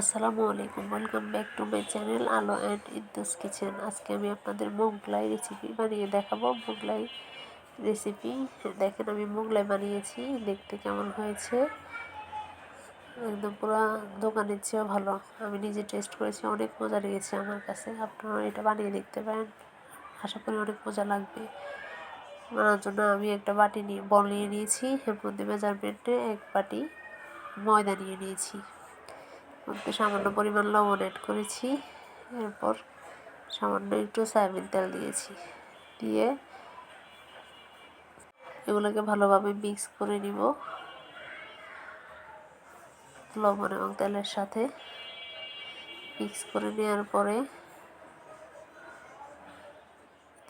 আসসালামু আলাইকুম welcome back to my channel Alo and Iddus kitchen আজকে আমি আপনাদের মোগলাই রেসিপি বানিয়ে দেখাবো। মোগলাই রেসিপি দেখেন আমি মোগলাই বানিয়েছি, দেখতে কেমন হয়েছে। একদম পুরো দোকানের চেয়েও ভালো। আমি নিজে টেস্ট করেছি, অনেক মজা লেগেছে আমার কাছে। আপনারা এটা বানিয়ে দেখতে পারেন। আশা করি অনেক মজা লাগবে। বানানোর জন্য আমি একটা বাটি নিয়ে, বল নিয়ে নিয়েছি। এর মেজারমেন্টে এক বাটি ময়দা নিয়ে নিয়েছি। মধ্যে সামান্য পরিমাণ লবণ অ্যাড করেছি। এরপর সামান্য একটু সয়াবিন তেল দিয়েছি। দিয়ে এগুলোকে ভালোভাবে মিক্স করে নিব। লবণ এবং তেলের সাথে মিক্স করে নেওয়ার পরে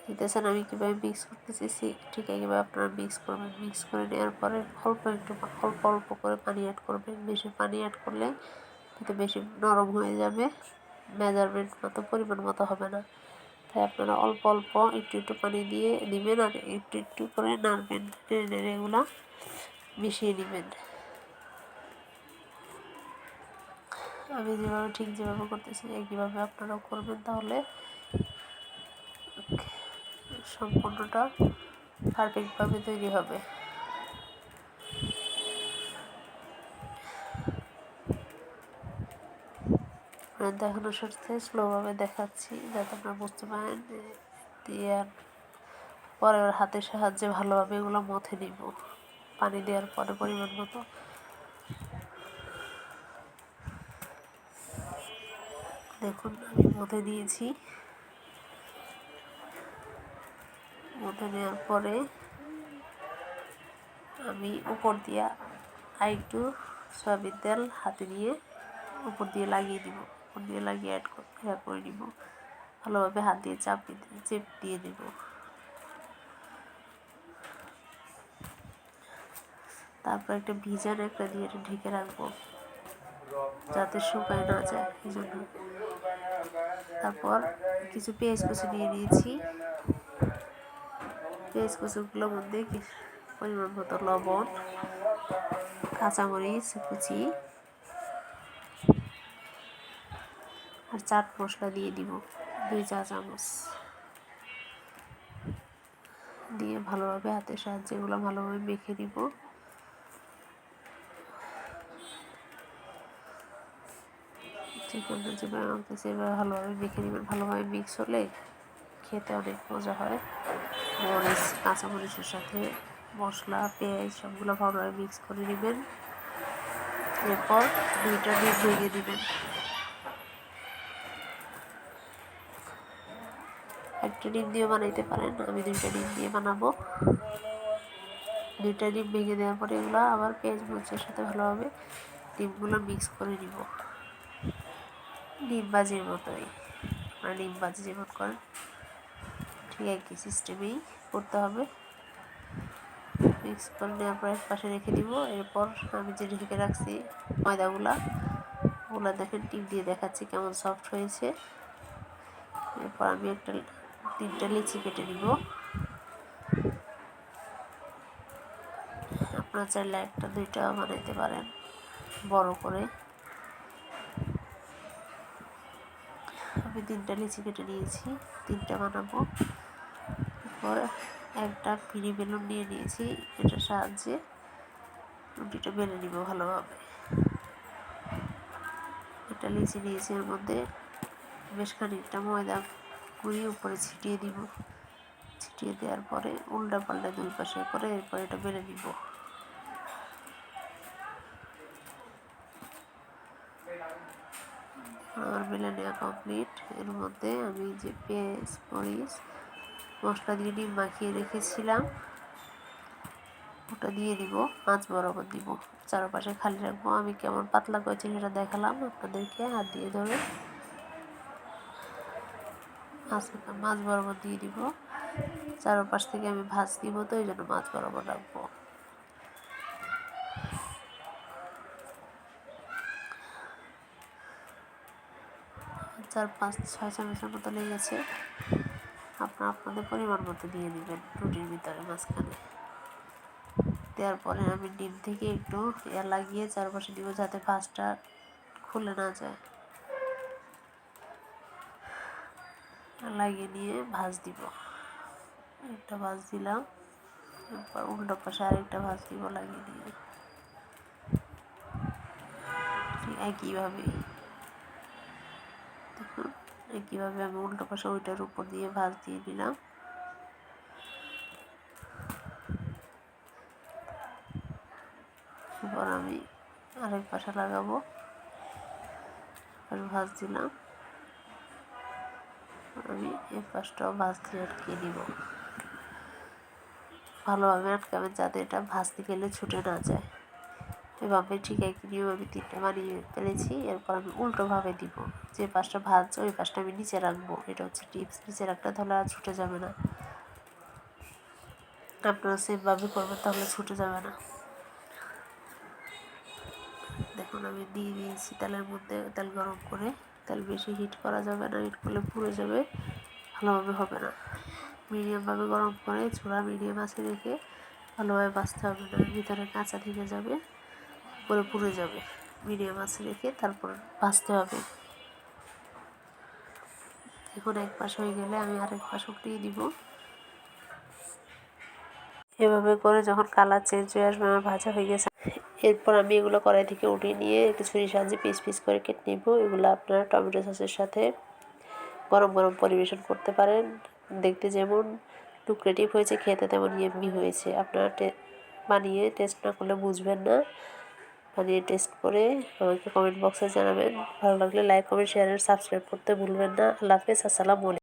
দিতেছেন আমি কীভাবে মিক্স করতেছি, ঠিক কীভাবে আপনারা মিক্স করবেন। মিক্স করে নেওয়ার পরে অল্প একটু অল্প অল্প করে পানি অ্যাড করবেন। বেশি পানি অ্যাড করলে কিন্তু বেশি নরম হয়ে যাবে। মেজারমেন্ট মতো, পরিমাণ মতো হবে না। তাই আপনারা অল্প অল্প একটু একটু পানি দিয়ে দিবেন আর একটু একটু করে নাড়বেন, নেড়ে নেড়ে এগুলো মিশিয়ে নেবেন। আমি যেভাবে, ঠিক যেভাবে করতেছি, একইভাবে আপনারাও করবেন তাহলে সম্পূর্ণটা পারফেক্টভাবে তৈরি হবে। দেখানোর সাথে স্লোভাবে দেখাচ্ছি, যাতে আপনারা বুঝতে পারেন দিয়ে পরে ওর হাতের সাহায্যে ভালোভাবে এগুলো মথে নিব, পানি দেওয়ার পরে পরিমাণ মতো। দেখুন, আমি মথে দিয়েছি মথে নেওয়ার পরে আমি উপর দিয়ে আরেকটু সয়াবিন তেল হাতে নিয়ে উপর দিয়ে লাগিয়ে দিব উপর দিয়ে লাগিয়ে অ্যাড করে করে নিব। ভালোভাবে হাত দিয়ে চাপ চেপ দিয়ে দেব। তারপর একটা ভিজান একটা দিয়ে ঢেকে রাখব, যাতে শুকায় না যায় এই জন্য তারপর কিছু পেঁয়াজ কুচি নিয়ে নিয়েছি। পেঁয়াজ কুচুগুলোর মধ্যে পরিমাণ মতো লবণ, কাঁচামরিচ কুচি আর চাট মশলা দিয়ে দিব, দুই চা চামচ। দিয়ে ভালোভাবে হাতের সাহায্যে এগুলো ভালোভাবে মেখে দিব। চিকেনটা যেভাবে ভালোভাবে মেখে নেবেন, ভালোভাবে মিক্স হলে খেতে অনেক মজা হয়। মরিচ, কাঁচামরিচের সাথে মশলা, পেঁয়াজ সবগুলো ভালোভাবে মিক্স করে নেবেন। এরপর দুইটা ডিম ভেঙে দিবেন। একটা ডিম দিয়ে বানাইতে পারেন। আমি দুইটা ডিম দিয়ে বানাবো। দুইটা ডিম ভেঙে দেওয়ার পরে এগুলো আবার পেঁয়াজ মরিচের সাথে ভালোভাবে ডিমগুলো মিক্স করে নিব। ডিম বাজির মতোই। মানে ডিম বাজি যেমন করেন, ঠিক একই সিস্টেমেই করতে হবে। মিক্স করে নেওয়ার পরে পাশে রেখে দিব। এরপর আমি যে ঢেকে রাখছি ময়দাগুলা, ওগুলো দেখেন টিপ দিয়ে দেখাচ্ছি কেমন সফট হয়েছে। এরপর আমি একটা তিনটা লিচি কেটে নিব আপনার চাইলে একটা দুইটা বানাইতে পারেন, বড় করে। আমি তিনটা লিচি কেটে নিয়েছি, তিনটা বানাবো। এরপর একটা পিড়ি বেলুন নিয়ে নিয়েছি, এটার সাহায্যে রুটিটা বেলে নিব ভালোভাবে। একটা লিচি নিয়েছি এর মধ্যে, বেশ খানিকটা ময়দা গুঁড়ি উপরে ছিটিয়ে দিব। ছিটিয়ে দেওয়ার পরে উল্টা পাল্টা দুই পাশে করে এরপর এটা বেলে নিব আমার বেলে কমপ্লিট এর মধ্যে আমি যে পেঁয়াজ, মরিচ, মশলা দিয়ে ডিম মাখিয়ে রেখেছিলাম, ওটা দিয়ে দিব, মাছ বরাবর দিব। চারপাশে খালি রাখব। আমি কেমন পাতলা করেছি সেটা দেখালাম আপনাদেরকে। হাত দিয়ে ধরে মাছ মাছ বরাবর দিয়ে দিব। চারপাশ থেকে আমি ভাজ দিব তো, এই জন্য মাছ বরাবর রাখব। চার, পাঁচ, ছয় চামচের মতো লেগেছে। আপনারা আপনাদের পরিমাণ মতো দিয়ে দিবেন রুটির ভিতরে মাঝখানে। দেওয়ার পরে আমি ডিম থেকে একটু এ লাগিয়ে চারপাশে দিব যাতে ভাজটা খুলে না যায়। লাগিয়ে নিয়ে ভাজ দিব। একটা ভাজ দিলাম এরপর উল্টো পাশে আরেকটা ভাজ দিব লাগিয়ে দিয়ে। একইভাবে। দেখুন, একইভাবে আমি উল্টো পাশে ওইটার উপর দিয়ে ভাজ দিয়ে দিলাম। এবার আমি আরেক পাশে লাগাবো। ভাজ দিলাম। আমি এই পাশটাও ভাজ দিয়ে আটকে দিব। ভালোভাবে আটকাবেন যাতে এটা ভাজতে গেলে ছুটে না যায়। এভাবে ঠিক একই নিয়ম আমি তিনটা বানিয়ে ফেলেছি, এরপর আমি উল্টোভাবে দিব। যে পাশটা ভাজছে, ওই পাশটা আমি নিচে রাখব। এটা হচ্ছে টিপস, নিচে রাখলে তাহলে আর ছুটে যাবে না। আপনারা সেমভাবে করবেন, তাহলে ছুটে যাবে না। দেখুন, আমি দিয়ে দিয়েছি তেলের মধ্যে তেল গরম করে। তেল বেশি হিট করা যাবে না হিট করলে পুড়ে যাবে, ভালোভাবে হবে না। মিডিয়ামভাবে গরম করে চূড়া মিডিয়াম আছে রেখে ভালোভাবে বাঁচতে হবে না, ভিতরে কাঁচা থেকে যাবে পরে পুড়ে যাবে। মিডিয়াম আছে রেখে তারপর ভাজতে হবে। এখন এক পাশ হয়ে গেলে আমি আরেক পাশ উঠিয়ে দিব। এভাবে করে যখন কালার চেঞ্জ হয়ে আসবে, আমার ভাজা হয়ে গেছে। এরপর আমি এগুলো কড়াই থেকে উঠিয়ে নিয়ে একটু ছুরি সাহায্যে পিস পিস করে কেটে নেব। এগুলো আপনারা টমেটো সসের সাথে গরম গরম পরিবেশন করতে পারেন। দেখতে যেমন লুক্রেটিভ হয়েছে, খেতে তেমন ইয়েমি হয়েছে। আপনারা বানিয়ে টেস্ট না করলে বুঝবেন না। বানিয়ে টেস্ট করে আমাকে কমেন্ট বক্সে জানাবেন। ভালো লাগলে লাইক কমেন্ট শেয়ার সাবস্ক্রাইব করতে ভুলবেন না। আল্লাহ হাফেজ, আসসালামু আলাইকুম।